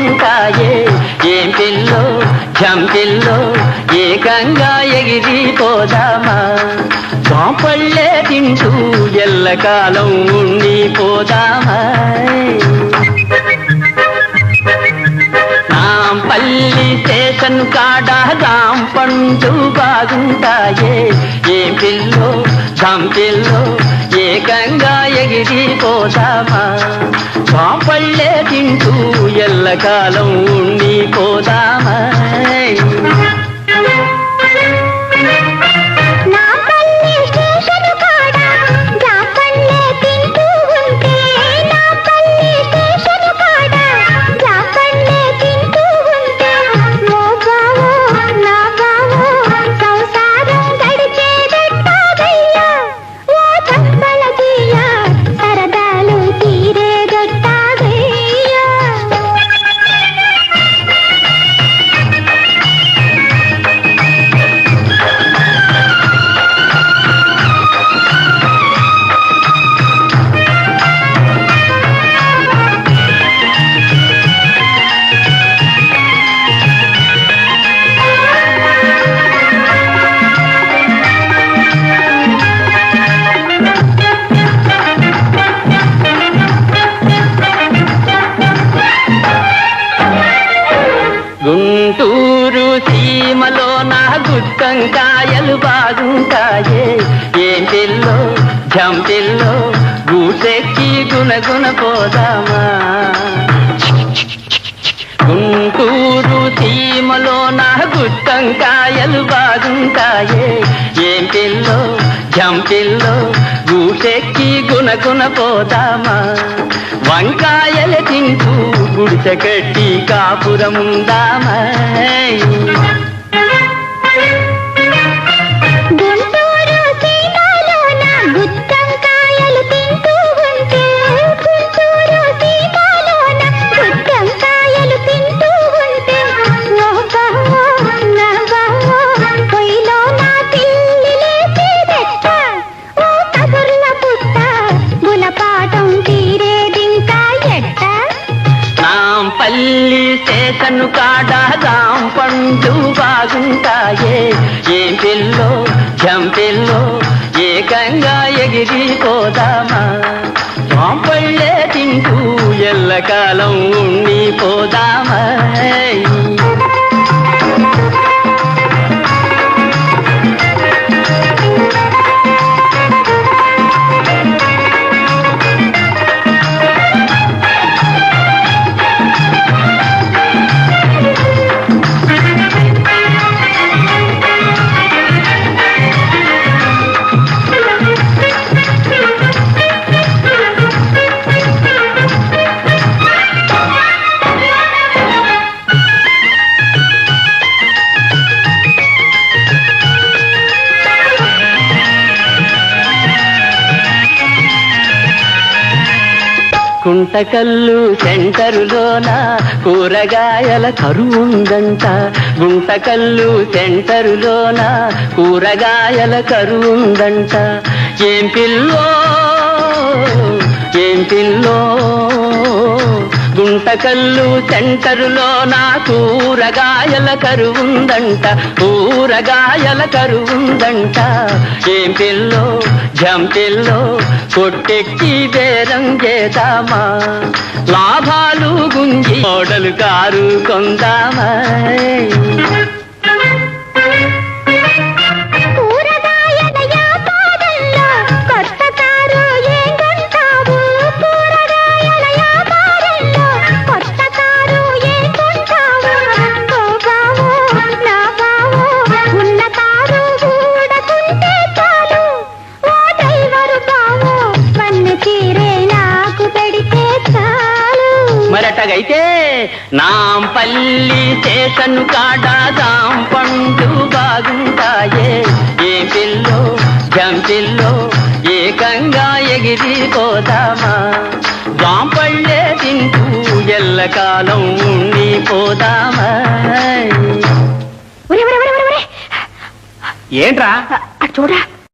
బాగుంటాయే ఏం పిల్లో జంపిల్లో ఏకంగా ఎగిరిపోదామా? పాపళ్ళే తింటూ ఎల్లకాలం ఉండిపోదామా? పల్లి స్టేషన్ కాడ రాంపండు బాగుంటాయే? ఏం పిల్లో చంపిల్లో ఏకంగా ఎగిరి పోదామా తింటూ ఎల్లకాలం ఉండిపోదామా. జంపిల్లో గూటెక్కి గుణగుణ పోదామా గుంటూరు తీమలో నా గుత్తంకాయలు బాగుంటాయే. ఏం పిల్లో జంపిల్లో గూటెక్కి గుణగుణ పోదామా వంకాయలు తింటూ గుడిస కట్టి కాపురముందామా? స్టేషన్ కాడ పండు బాగుంటాయే. ఏం పిల్లో జంపిల్లో ఏకంగా ఎగిరిపోదామా పాంపళ్ళే తింటూ ఎల్లకాలం ఉండిపోదామా? కుంటకల్లు సెంటరులోన కూరగాయల కరువుందంట. గుంటకల్లు సెంటరులోన కూరగాయల కరువుందంట. ఏం పిల్లో ఏం పిల్లో? కళ్ళు సెంటరులో నా కూరగాయల కరువుందంట కూరగాయల కరువుందంట. ఏం పిల్లో జంపిల్లో కొట్టెక్కి బేరం చేద్దామా? లాభాలు గుంజి మోడలు కారు కొందామా? మరటగైతే నాంపల్లి స్టేషన్ కాడ పండు బాగుంటాయే. ఏ పిల్లో జంపిల్లో ఏకంగా ఎగిరిపోదామా జాంపళ్ళే తింటూ ఎల్లకాలం ఉండిపోదామా ఏంట్రా? చూడరా.